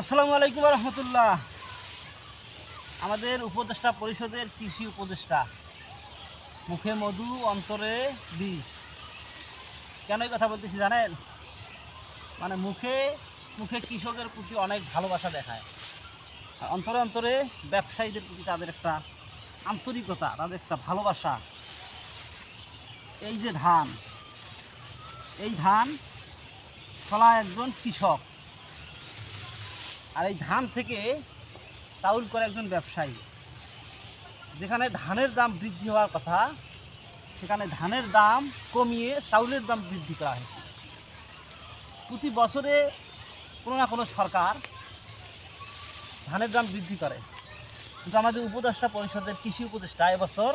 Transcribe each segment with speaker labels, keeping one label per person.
Speaker 1: আসসালামু আলাইকুম রহমতুল্লাহ। আমাদের উপদেষ্টা পরিষদের কৃষি উপদেষ্টা, মুখে মধু, অন্তরে বিষ। কেন কথা বলতেছি জানেন? মানে মুখে মুখে কৃষকের প্রতি অনেক ভালোবাসা দেখায়। আর অন্তরে অন্তরে ব্যবসায়ীদের প্রতি তাদের একটা আন্তরিকতা, তাদের একটা ভালোবাসা। এই যে ধান, এই ধান ফলা একজন কৃষক। আর এই ধান থেকে চাউল করে একজন ব্যবসায়ী। যেখানে ধানের দাম বৃদ্ধি হওয়ার কথা, সেখানে ধানের দাম কমিয়ে চাউলের দাম বৃদ্ধি করা হয়েছে। প্রতি বছরে কোনো না কোনো সরকার ধানের দাম বৃদ্ধি করে। কিন্তু আমাদের উপদেষ্টা পরিষদের কৃষি উপদেষ্টা এবছর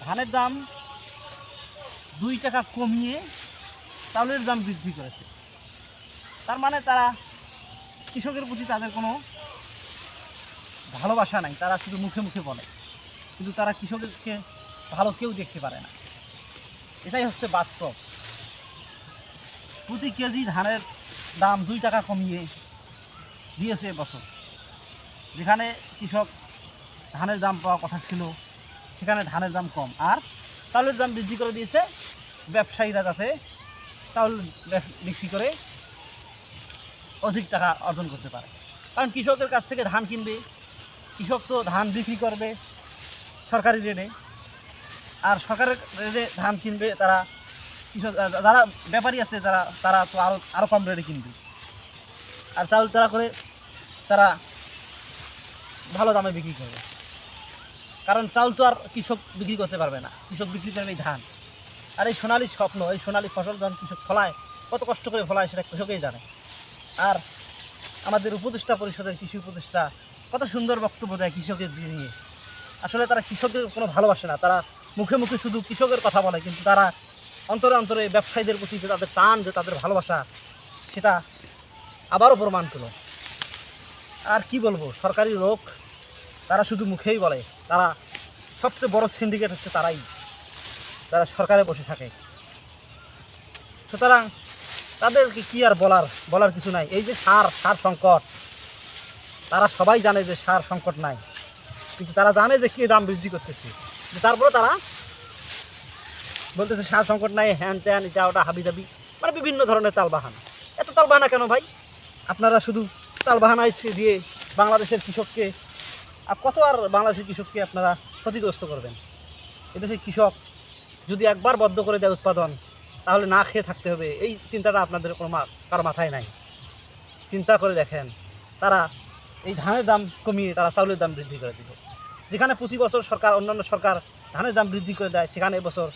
Speaker 1: ধানের দাম দুই টাকা কমিয়ে চাউলের দাম বৃদ্ধি করেছে। তার মানে তারা কৃষকের প্রতি তাদের কোনো ভালোবাসা নাই, তারা শুধু মুখে মুখে বলে। কিন্তু তারা কৃষককে ভালো কেউ দেখতে পারে না। এটাই হচ্ছে বাস্তব। প্রতি কেজি ধানের দাম দুই টাকা কমিয়ে দিয়েছে এবছর যেখানে কৃষক ধানের দাম পাওয়ার কথা ছিল, সেখানে ধানের দাম কম। আর চাউলের দাম বৃদ্ধি করে দিয়েছে ব্যবসায়ীরা যাতে চাউল বিক্রি করে অধিক টাকা অর্জন করতে পারে। কারণ কৃষকের কাছ থেকে ধান কিনবে, কৃষক তো ধান বিক্রি করবে সরকারি রেটে আর সরকারের রেটে ধান কিনবে তারা কৃষক যারা ব্যাপারী আছে তারা তারা তো আরও আরও কম রেটে কিনবে। আর চাউল তারা করে তারা ভালো দামে বিক্রি করবে। কারণ চাউল তো আর কৃষক বিক্রি করতে পারবে না। কৃষক বিক্রি করবে ধান। আর এই সোনালি স্বপ্ন, এই সোনালি ফসল যখন কৃষক ফলায়, কত কষ্ট করে ফলায় সেটা কৃষকেই জানে। আর আমাদের উপদেষ্টা পরিষদের কৃষি উপদেষ্টা কত সুন্দর বক্তব্য দেয় কৃষকের নিয়ে। আসলে তারা কৃষকের কোনো ভালোবাসে না, তারা মুখে মুখে শুধু কৃষকের কথা বলে, কিন্তু তারা অন্তরে অন্তরে ব্যবসায়ীদের প্রতি যে তাদের টান, যে তাদের ভালোবাসা, সেটা আবারও প্রমাণ করল আর কি বলব, সরকারি লোক, তারা শুধু মুখেই বলে, তারা সবচেয়ে বড় সিন্ডিকেট হচ্ছে তারাই তারা সরকারে বসে থাকে। সুতরাং তাদেরকে কি আর বলার বলার কিছু নাই। এই যে সার সার সংকট, তারা সবাই জানে যে সার সংকট নাই। কিন্তু তারা জানে যে কি দাম বৃদ্ধি করতেছে। তারপরে তারা বলতেছে, সার সংকট নাই, হ্যান ত্যান, এটা ওটা হাবি জাবি মানে বিভিন্ন ধরনের তালবাহানা। এত তালবাহানা কেন ভাই? আপনারা শুধু তালবাহানা দিয়ে বাংলাদেশের কৃষককে, আর কত আর বাংলাদেশের কৃষককে আপনারা ক্ষতিগ্রস্ত করবেন? এদেশের কৃষক যদি একবার বদ্ধ করে দেয় উৎপাদন তাহলে না খেয়ে থাকতে হবে। এই চিন্তাটা আপনাদের কোনো কারও মাথায় নাই। চিন্তা করে দেখেন, তারা এই ধানের দাম কমিয়ে তারা চাউলের দাম বৃদ্ধি করে দিল। যেখানে প্রতি বছর সরকার, অন্যান্য সরকার ধানের দাম বৃদ্ধি করে দেয়, সেখানে এবছর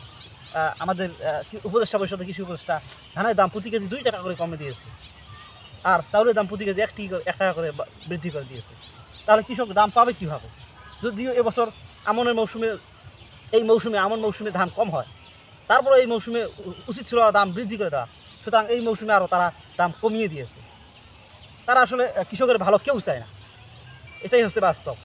Speaker 1: আমাদের উপদেষ্টা পরিষদের কৃষি উপদেষ্টা ধানের দাম প্রতি কেজি দুই টাকা করে কমে দিয়েছে। আর চাউলের দাম প্রতি কেজি একটি এক টাকা করে বৃদ্ধি করে দিয়েছে। তাহলে কৃষক দাম পাবে কীভাবে? যদিও এবছর আমনের মৌসুমে এই মৌসুমে আমন মৌসুমে ধান কম হয়। তারপরে এই মৌসুমে উচিত ছিল দাম বৃদ্ধি করে দেওয়া। সুতরাং এই মৌসুমে আরও তারা দাম কমিয়ে দিয়েছে। তারা আসলে কৃষকের ভালো কেউ চায় না। এটাই হচ্ছে বাস্তব।